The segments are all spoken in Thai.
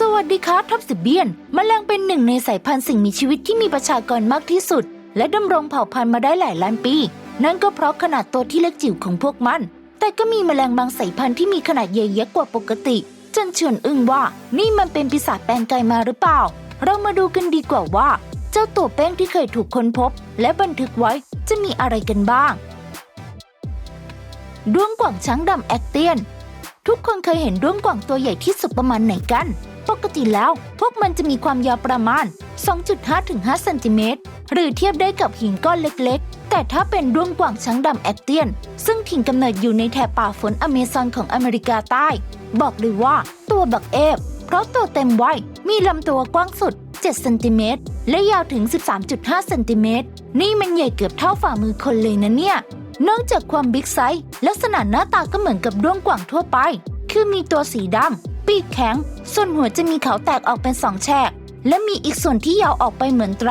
สวัสดีครับท็อปสิเบียนมแมลงเป็นหนึ่งในสายพันธุ์สิ่งมีชีวิตที่มีประชากรมากที่สุด และดำรงเผ่าพันธุ์มาได้หลายล้านปี นั่นก็เพราะขนาดตัวที่เล็กจิ๋วของพวกมัน แต่ก็มีแมลงบางสายพันธุ์ที่มีขนาดใหญ่ยักษ์กว่าปกติ จนชวนอึ้งว่า นี่มันเป็นปีศาจแปลงกายมาหรือเปล่า เรามาดูกันดีกว่าว่า เจ้าตัวแป้งที่เคยถูกค้นพบ และบันทึกไว้จะมีอะไรกันบ้างด้วงกว่างช้างดำแอคเตียน ทุกคนเคยเห็นด้วงกว่างตัวใหญ่ที่สุดประมาณไหนกัน ปกติแล้ว พวกมันจะมีความยาวประมาณ 2.5ถึง5เซนติเมตรหรือเทียบได้กับหินก้อนเล็กๆ แต่ถ้าเป็นด้วงกว่างช้างดำแอคเตียน ซึ่งถิ่นกำเนิดอยู่ในแถบป่าฝนอเมซอนของอเมริกาใต้ บอกเลยว่าตัวบักเอฟ เพราะตัวเต็มวัยมีลำตัวกว้างสุด 7 เซนติเมตรและยาวถึง 13.5 เซนติเมตรนี่มันใหญ่เกือบเท่าฝ่ามือคนเลยนะเนี่ย นอกจากความบิ๊กไซส์ลักษณะหน้าตาก็เหมือนกับด้วงกว่างทั่วไป คือมีตัวสีดำ ปีกแข็ง ส่วนหัวจะมีเขาแตกออกเป็นสองแฉก และมีอีกส่วนที่ยาวออกไปเหมือนแตร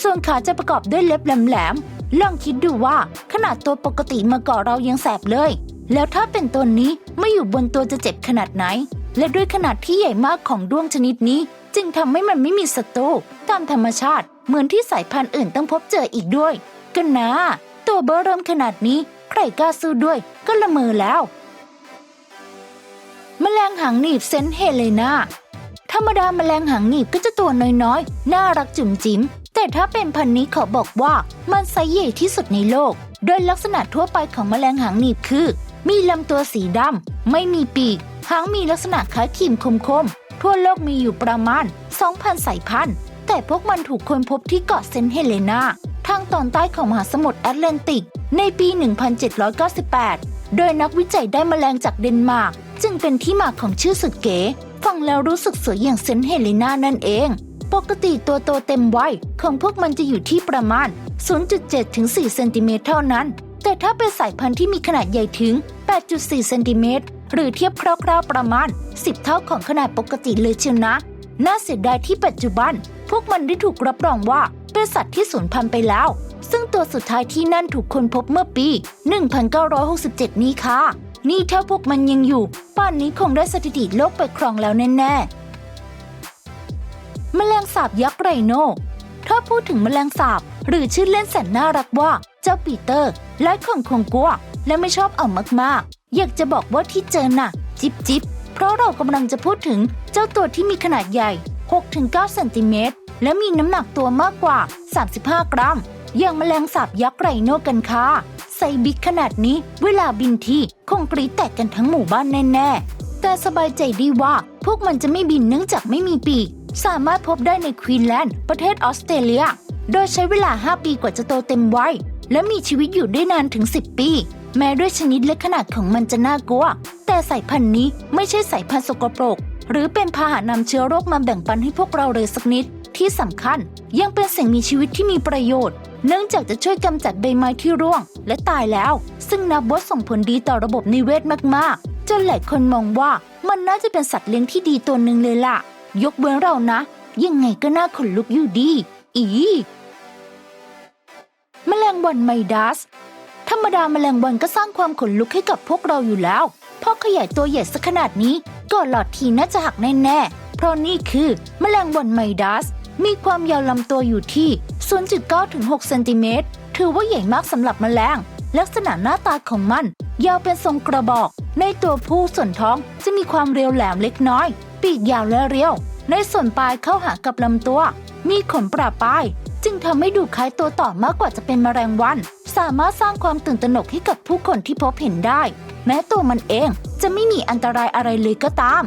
ส่วนขาจะประกอบด้วยเล็บแหลมๆลองคิดดูว่าขนาดตัวปกติมาก่อเรายังแสบเลย แล้วถ้าเป็นตัวนี้ไม่อยู่บนตัวจะเจ็บขนาดไหน และด้วยขนาดที่ใหญ่มากของด้วงชนิดนี้ จึงทำให้มันไม่มีศัตรูตามธรรมชาติ เหมือนที่สายพันธุ์อื่นต้องพบเจออีกด้วย กันนะตัวเบอร์เริ่มขนาดนี้ ใครกล้าสู้ด้วย ก็ละเมอแล้ว แมลงหางหนีบเซนเฮเลนาธรรมดาแมลงหางหนีบก็จะตัวน้อยๆ น่ารักจุ๋มจิ๋มแต่ถ้าเป็นพันธุ์นี้ขอบอกว่ามันไซส์ใหญ่ที่สุดในโลก โดยลักษณะทั่วไปของแมลงหางหนีบคือ มีลำตัวสีดำไม่มีปีก หางมีลักษณะคล้ายขีมคมๆ ทั่วโลกมีอยู่ประมาณ 2,000 สายพันธุ์แต่พวกมันถูกค้นพบที่เกาะเซนเฮเลนาทางตอนใต้ของมหาสมุทรแอตแลนติก ในปี 1798 โดยนักวิจัยได้แมลงจากเดนมาร์ก จึงเป็นที่มาของชื่อสุดเก๋ฟังแล้วรู้สึกสวยอย่างเซนต์เฮเลนานั่นเอง ปกติตัวโตเต็มวัยของพวกมันจะอยู่ที่ประมาณ 0.7 ถึง 4 เซนติเมตรเท่านั้น แต่ถ้าเป็นสายพันธุ์ที่มีขนาดใหญ่ถึง 8.4 เซนติเมตรหรือเทียบคร่าวๆประมาณ 10 เท่าของขนาดปกติเลยเชียวนะ น่าเสียดายที่ปัจจุบัน พวกมันได้ถูกรับรองว่าเป็นสัตว์ที่สูญพันธุ์ไปแล้ว ซึ่งตัวสุดท้ายที่นั่นถูกค้นพบเมื่อปี 1967 นี้ค่ะ นี่ถ้าพวกมันยังอยู่ ป่านนี้คงได้สถิติโลกไปครองแล้วแน่ๆ แมลงสาบยักษ์ไรโน ถ้าพูดถึงแมลงสาบ หรือชื่อเล่นแสนน่ารักว่า เจ้าปีเตอร์และคนคงกัวและไม่ชอบเอามากๆ อยากจะบอกว่าที่เจอน่ะจิบจิบเพราะเรากำลังจะพูดถึงเจ้าตัวที่มีขนาดใหญ่ 6-9เซนติเมตรและมีน้ำหนักตัวมากกว่า 35 กรัม อย่างแมลงสาบยักษ์ไรโนกันค่ะ ไซบิ๊กขนาดนี้ เวลาบินทีคงกรีดแตกกันทั้งหมู่บ้านแน่ๆ แต่สบายใจดีว่าพวกมันจะไม่บินเนื่องจากไม่มีปีก สามารถพบได้ในควีนแลนด์ประเทศออสเตรเลีย โดยใช้เวลา 5 ปีกว่าจะโตเต็มวัยและมีชีวิตอยู่ได้นานถึง 10 ปี แม้ด้วยชนิดและขนาดของมันจะน่ากลัว แต่สายพันธุ์นี้ไม่ใช่สายพันธุ์สกปรก หรือเป็นพาหะนำเชื้อโรคมาแบ่งปันให้พวกเราเลยสักนิด ที่สำคัญยังเป็นสิ่งมีชีวิตที่มีประโยชน์ เนื่องจากจะช่วยกำจัดใบไม้ที่ร่วง และตายแล้ว ซึ่งนับว่าส่งผลดีต่อระบบนิเวศมากๆ จนหลายคนมองว่ามันน่าจะเป็นสัตว์เลี้ยงที่ดีตัวหนึ่งเลยล่ะ ยกเว้นเรานะ ยังไงก็น่าขนลุกอยู่ดี อีแมลงวันไมดัส ธรรมดาแมลงวันก็สร้างความขนลุกให้กับพวกเราอยู่แล้วพราะขยายตัวใหญ่สักขนาดนี้ก่อนหลอดทีน่าจะหักแน่ๆ เพราะนี่คือ แมลงวันไมดัส มีความยาวลำตัวอยู่ที่ 0.9ถึง6เซนติเมตรถือว่าใหญ่มากสำหรับแมลง ลักษณะหน้าตาของมัน ยาวเป็นทรงกระบอก ในตัวผู้ส่วนท้องจะมีความเรียวแหลมเล็กน้อย ปีกยาวและเรียว ในส่วนปลายเข้าหากับลำตัว มีขนประปาย จึงทำให้ดูคล้ายตัวต่อมากกว่าจะเป็นแมลงวัน สามารถสร้างความตื่นตระหนกให้กับผู้คนที่พบเห็นได้ แม้ตัวมันเองจะไม่มีอันตรายอะไรเลยก็ตาม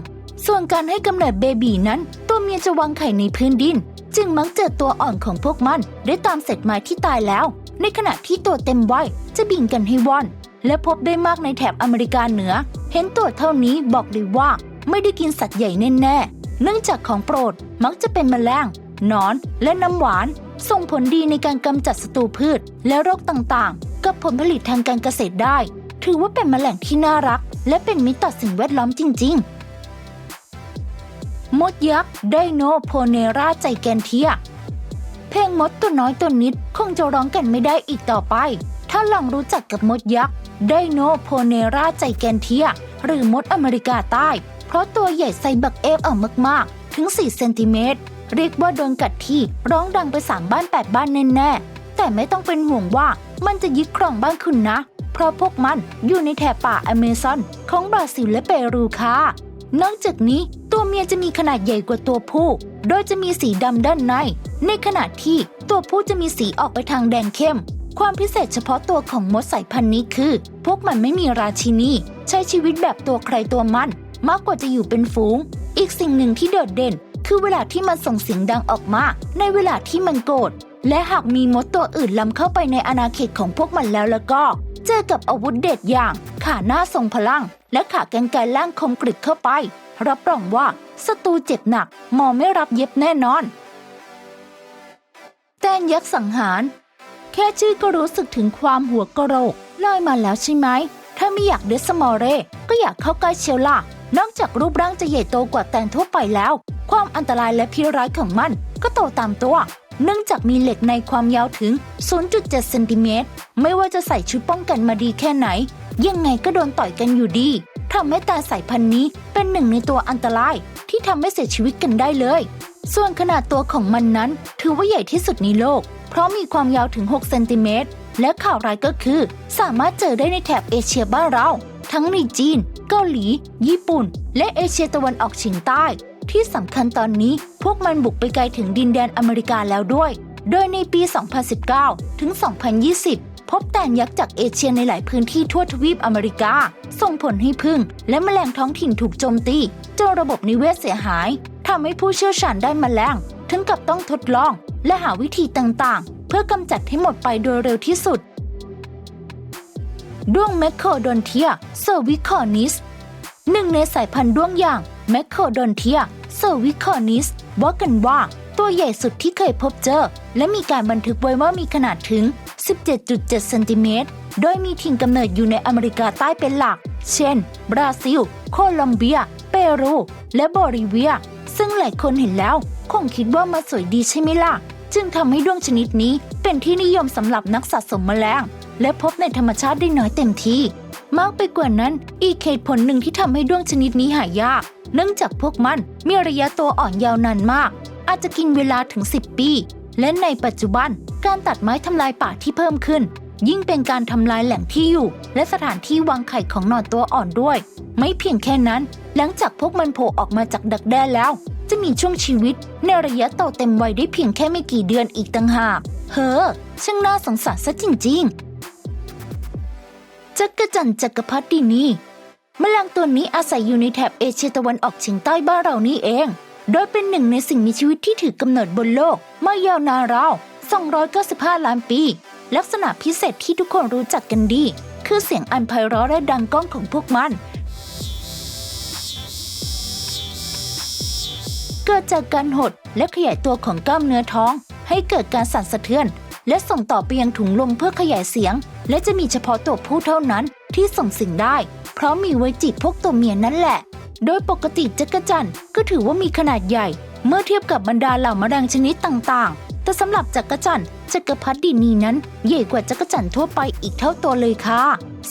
ส่วนการให้กำเนิดเบบีนั้น ตัวเมียจะวางไข่ในพื้นดิน จึงมักเจอตัวอ่อนของพวกมันได้ตามเศษไม้ที่ตายแล้ว ในขณะที่ตัวเต็มวัยจะบินกันให้ว่อน และพบได้มากในแถบอเมริกาเหนือ เห็นตัวเท่านี้บอกเลยว่า ไม่ได้กินสัตว์ใหญ่แน่ๆเนื่องจากของโปรดมักจะเป็นแมลงนอนและน้ำหวาน ส่งผลดีในการกำจัดศัตรูพืช และโรคต่างๆ กับผลผลิตทางการเกษตรได้ ถือว่าเป็นแมลงที่น่ารัก และเป็นมิตรต่อสิ่งแวดล้อมจริง ๆ มดยักษ์ไดโนโพเนราใจแกนเทีย เพลงมดตัวน้อยตัวนิดคงจะร้องกันไม่ได้อีกต่อไป ถ้าลองรู้จักกับมดยักษ์ไดโนโพเนราใจแกนเทีย หรือมดอเมริกาใต้ เพราะตัวใหญ่ไซบักเอฟเอามากๆ ถึง 4 เซนติเมตร เรียกว่าโดนกัดที่ร้องดังไป3บ้าน8บ้านแน่ๆ แต่ไม่ต้องเป็นห่วงว่ามันจะยึดครองบ้านคุณนะ เพราะพวกมันอยู่ในแถบป่าอเมซอนของบราซิลและเปรูค่ะ นอกจากนี้ตัวเมียจะมีขนาดใหญ่กว่าตัวผู้ โดยจะมีสีดำด้านใน ในขณะที่ตัวผู้จะมีสีออกไปทางแดงเข้ม ความพิเศษเฉพาะตัวของมดสายพันธุ์นี้คือ พวกมันไม่มีราชินี ใช้ชีวิตแบบตัวใครตัวมัน มากกว่าจะอยู่เป็นฝูง อีกสิ่งหนึ่งที่โดดเด่น คือเวลาที่มันส่งเสียงดังออกมา ในเวลาที่มันโกรธและหากมีมดตัวอื่นล้ำเข้าไปในอาณาเขตของพวกมันแล้วแล้วก็ เจอกับอาวุธเด็ดอย่าง ขาหน้าทรงพลัง และขาแกรรไกรล่างคมกริบเข้าไป รับรองว่าศัตรูเจ็บหนักหมอไม่รับเย็บแน่นอน แตนยักษ์สังหาร แค่ชื่อก็รู้สึกถึงความหัวกระโหลกลอยมาแล้วใช่ไหม ถ้าไม่อยากเดสมอเร ก็อยากเข้าใกล้เชียวล่ะนอกจากรูปร่างจะใหญ่โตกว่าแตนทั่วไปแล้ว ความอันตรายและพิร้ายของมันก็โตตามตัว เนื่องจากมีเหล็กในความยาวถึง 0.7 เซนติเมตร ไม่ว่าจะใส่ชุดป้องกันมาดีแค่ไหน ยังไงก็โดนต่อยกันอยู่ดีทำให้ตนสายพันธุ์นี้เป็นหนึ่งในตัวอันตรายที่ทำให้เสียชีวิตกันได้เลย ส่วนขนาดตัวของมันนั้น ถือว่าใหญ่ที่สุดในโลก เพราะมีความยาวถึง 6 เซนติเมตร และข่าวร้ายก็คือ สามารถเจอได้ในแถบเอเชียบ้านเรา ทั้งในจีน เกาหลี ญี่ปุ่น และเอเชียตะวันออกเฉียงใต้ ที่สำคัญตอนนี้พวกมันบุกไปไกลถึงดินแดนอเมริกาแล้วด้วย โดยในปี 2019 ถึง 2020 พบแตนยักษ์จากเอเชียในหลายพื้นที่ทั่วทวีปอเมริกา ส่งผลให้พึ่ง และแมลงท้องถิ่นถูกโจมตีจนระบบนิเวศเสียหายทำให้ผู้เชี่ยวชาญได้แมลง ถึงกับต้องทดลอง และหาวิธีต่างๆ เพื่อกำจัดให้หมดไปโดยเร็วที่สุดด้วงแมคโครโดนเทียเซอร์วิคอนิสหนึ่งในสายพันธุ์ด้วงอย่างแมคโครโดนเทีย เซอร์วิคอนิสว่ากันว่าตัวใหญ่สุดที่เคยพบเจอ และมีการบันทึกไว้ว่ามีขนาดถึง 17.7 เซนติเมตร โดยมีถิ่นกำเนิดอยู่ในอเมริกาใต้เป็นหลัก เช่น บราซิล โคลอมเบีย เปรู และโบลิเวีย ซึ่งหลายคนเห็นแล้ว คงคิดว่ามาสวยดีใช่ไหมล่ะ จึงทำให้ด้วงชนิดนี้เป็นที่นิยมสำหรับนักสะสมแมลง และพบในธรรมชาติได้น้อยเต็มที่ มากไปกว่านั้น อีกเหตุผลหนึ่งที่ทำให้ด้วงชนิดนี้หายาก เนื่องจากพวกมันมีระยะตัวอ่อนยาวนานมาก อาจจะกินเวลาถึง 10 ปี และในปัจจุบันการตัดไม้ทำลายป่าที่เพิ่มขึ้น ยิ่งเป็นการทำลายแหล่งที่อยู่ และสถานที่วางไข่ของหนอนตัวอ่อนด้วย ไม่เพียงแค่นั้น หลังจากพวกมันโผล่ออกมาจากดักแด้แล้ว จะมีช่วงชีวิต ในระยะโตเต็มวัยได้เพียงแค่ไม่กี่เดือนอีกต่างหากเฮ้อช่างน่าสงสารซะจริง ๆ จักรจันจักรพรรดินีแมลงตัวนี้อาศัยอยู่ในแถบเอเชียตะวันออกเฉียงใต้บ้านเรานี่เอง โดยเป็นหนึ่งในสิ่งมีชีวิตที่ถือกำเนิดบนโลกมายาวนานราว295 ล้านปี ลักษณะพิเศษที่ทุกคนรู้จักกันดี คือเสียงอันไพเราะและดังก้องของพวกมัน เกิดจากการหดและขยายตัวของกล้ามเนื้อท้อง ให้เกิดการสั่นสะเทือน และส่งต่อไปยังถุงลมเพื่อขยายเสียง และจะมีเฉพาะตัวผู้เท่านั้นที่ส่งสิ่งได้ เพราะมีไว้จีบพวกตัวเมียนั่นแหละ โดยปกติจักรจันทร์ก็ถือว่ามีขนาดใหญ่ เมื่อเทียบกับบรรดาเหล่าแมลงชนิดต่างๆ แต่สำหรับจักรจันทร์จักรพรรดินีนั้นใหญ่กว่าจักรจันทร์ทั่วไปอีกเท่าตัวเลยค่ะ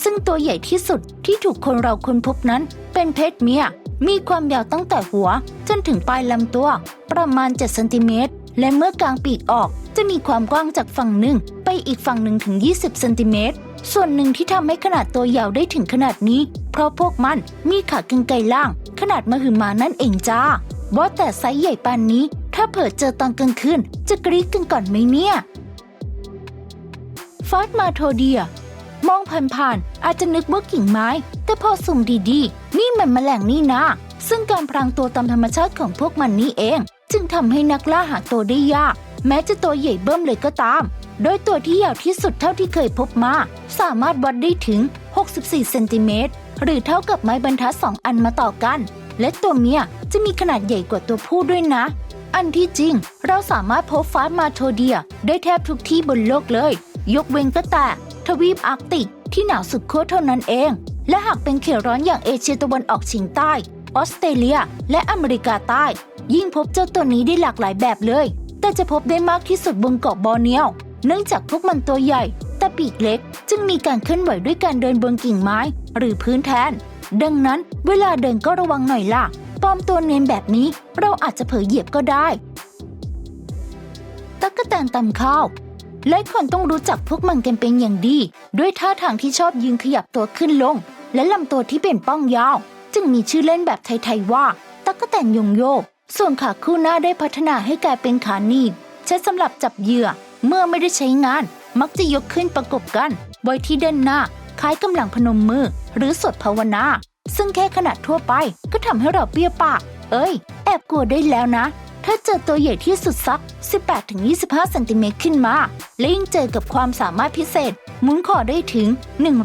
ซึ่งตัวใหญ่ที่สุดที่ถูกคนเราค้นพบนั้น เป็นเพศเมียมีความยาวตั้งแต่หัว จนถึงปลายลำตัว ประมาณ 7 เซนติเมตร และเมื่อกางปีกออกจะมีความกว้างจากฝั่งหนึ่งไปอีกฝั่งหนึ่งถึง 20 เซนติเมตร ส่วนหนึ่งที่ทำให้ขนาดตัวยาวได้ถึงขนาดนี้ เพราะพวกมันมีขากรรไกรล่าง ขนาดมหึมานั่นเองจ้าว่าแต่ไซส์ใหญ่ปานนี้ ถ้าเผิดเจอตอนกลางคืนจะกรี๊ดกันก่อนไหมเนี่ยฟาสมาโทเดีย มองผ่านๆอาจจะนึกว่ากิ่งไม้ แต่พอสุ่มดีๆ นี่มันแมลงนี่นะ ซึ่งการพรางตัวตามธรรมชาติของพวกมันนี่เอง จึงทำให้นักล่าหาตัวได้ยาก แม้จะตัวใหญ่เบิ่มเลยก็ตาม โดยตัวที่ยาวที่สุดเท่าที่เคยพบมา สามารถวัดได้ถึง 64 เซนติเมตร หรือเท่ากับไม้บรรทัดสองอันมาต่อกัน และตัวเมียจะมีขนาดใหญ่กว่าตัวผู้ด้วยนะ อันที่จริง เราสามารถพบฟาสมาโทเดีย ได้แทบทุกที่บนโลกเลย ยกเว้นก็แต่ทวีปอาร์กติกที่หนาวสุดขั้วเท่านั้นเอง และหากเป็นเขตร้อนอย่างเอเชียตะวันออกเฉียงใต้ ออสเตรเลีย และอเมริกาใต้ ยิ่งพบเจ้าตัวนี้ได้หลากหลายแบบเลย แต่จะพบได้มากที่สุดบนเกาะบอร์เนียว เนื่องจากพวกมันตัวใหญ่แต่ปีกเล็ก จึงมีการเคลื่อนไหวด้วยการเดินบนกิ่งไม้ หรือพื้นแทน ดังนั้นเวลาเดินก็ระวังหน่อยล่ะปลอมตัวเนียนแบบนี้เราอาจจะเผลอเหยียบก็ได้ตั๊กแตนตำข้าวหลายคนต้องรู้จักพวกมันกันเป็นอย่างดี ด้วยท่าทางที่ชอบยืนขยับตัวขึ้นลง และลำตัวที่เป็นป้องยาว จึงมีชื่อเล่นแบบไทยๆว่า ตั๊กแตนยงโยก ส่วนขาคู่หน้าได้พัฒนาให้กลายเป็นขาหนีบใช้สำหรับจับเหยื่อ เมื่อไม่ได้ใช้งาน มักจะยกขึ้นประกบกันไว้ที่ด้านหน้า คล้ายกำลังพนมมือ หรือสวดภาวนา ซึ่งแค่ขนาดทั่วไปก็ทำให้เราเปี้ยปาก เอ้ย แอบกลัวได้แล้วนะ ถ้าเจอตัวใหญ่ที่สุดสัก 18-25เซนติเมตรขึ้นมา และยิ่งเจอกับความสามารถพิเศษหมุนคอได้ถึง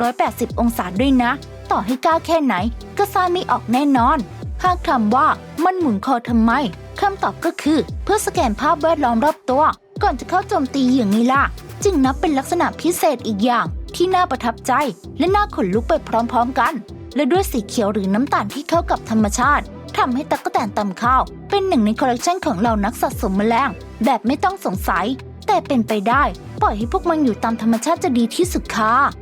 180 องศาด้วยนะ ต่อให้กล้าแค่ไหน ก็ซ่านไม่ออกแน่นอน หากถามว่ามันหมุนคอทำไมคำตอบก็คือ เพื่อสแกนภาพแวดล้อมรอบตัว ก่อนจะเข้าโจมตีอย่างนี้ล่ะ จึงนับเป็นลักษณะพิเศษอีกอย่าง ที่น่าประทับใจและน่าขนลุกไปพร้อมๆกัน และด้วยสีเขียวหรือน้ำตาลที่เข้ากับธรรมชาติทำให้ตั๊กแตนตำข้าว เป็นหนึ่งในคอลเลกชันของเรานักสะสมแมลง แบบไม่ต้องสงสัย แต่เป็นไปได้ ปล่อยให้พวกมันอยู่ตามธรรมชาติจะดีที่สุดค่ะ